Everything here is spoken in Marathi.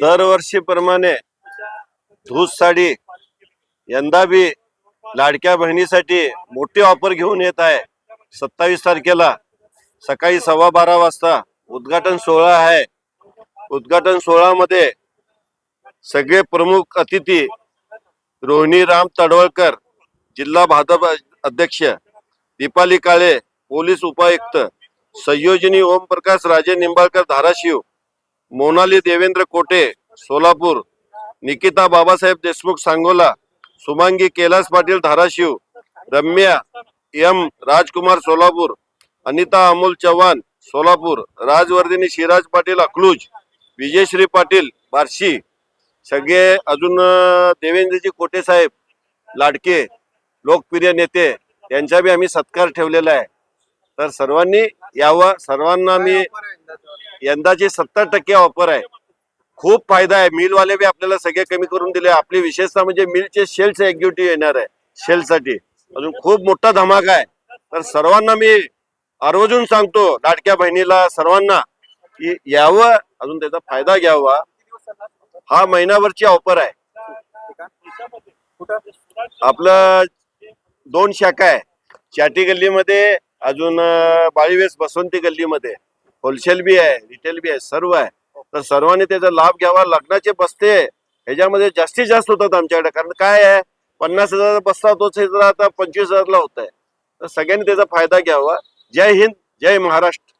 दरवर्षीप्रमाणे धूस साडी यंदा बी लाडक्या बहिणीसाठी मोठी ऑफर घेऊन येत आहे. सत्तावीस तारखेला सकाळी सव्वा बारा वाजता उद्घाटन सोहळा आहे. उद्घाटन सोहळामध्ये सगळे प्रमुख अतिथी रोहिणी राम तडवळकर जिल्हा भाजप अध्यक्ष दीपाली काळे पोलीस उपायुक्त संयोजिनी ओमप्रकाश राजे निंबाळकर धाराशिव मोनाली देवेंद्र कोटे सोलापूर निकिता बाबासाहेब देशमुख सांगोला सुमांगी कैलास पाटील धाराशिव रम्या एम राजकुमार सोलापूर अनिता अमोल चव्हाण सोलापूर राजवर्धिनी शिराज पाटील अकलूज विजयश्री पाटील बार्शी सगळे अजून देवेंद्रजी कोटे साहेब लाडके लोकप्रिय नेते त्यांचा बी आम्ही सत्कार ठेवलेला आहे. तर सर्वांनी यावं सर्वांना मी यंदाची सत्तर टक्के ऑफर आहे खूप फायदा आहे. मिलवाले बी आपल्याला सगळे कमी करून दिले. आपली विशेषता म्हणजे मिलचे सेल्स एक्झिक्युटिव्ह येणार आहे सेलसाठी अजून खूप मोठा धमाका आहे. तर सर्वांना मी आवर्जून सांगतो लाडक्या बहिणीला सर्वांना की यावं अजून त्याचा फायदा घ्यावा. हा महिनाभरची ऑफर आहे. आपलं दोन शाखा आहे. चाटी गल्लीमध्ये अजून बाळीवेस बसवंती गल्लीमध्ये. होलसेल बी आहे रिटेल बी आहे सर्व आहे. तर सर्वांनी त्याचा लाभ घ्यावा लग्नाचे बसते ह्याच्यामध्ये जास्तीत जास्त होतात आमच्याकडे. कारण काय आहे पन्नास हजार बसता तोच आता पंचवीस हजारला होत आहे तर सगळ्यांनी त्याचा फायदा घ्यावा. जय हिंद जय महाराष्ट्र.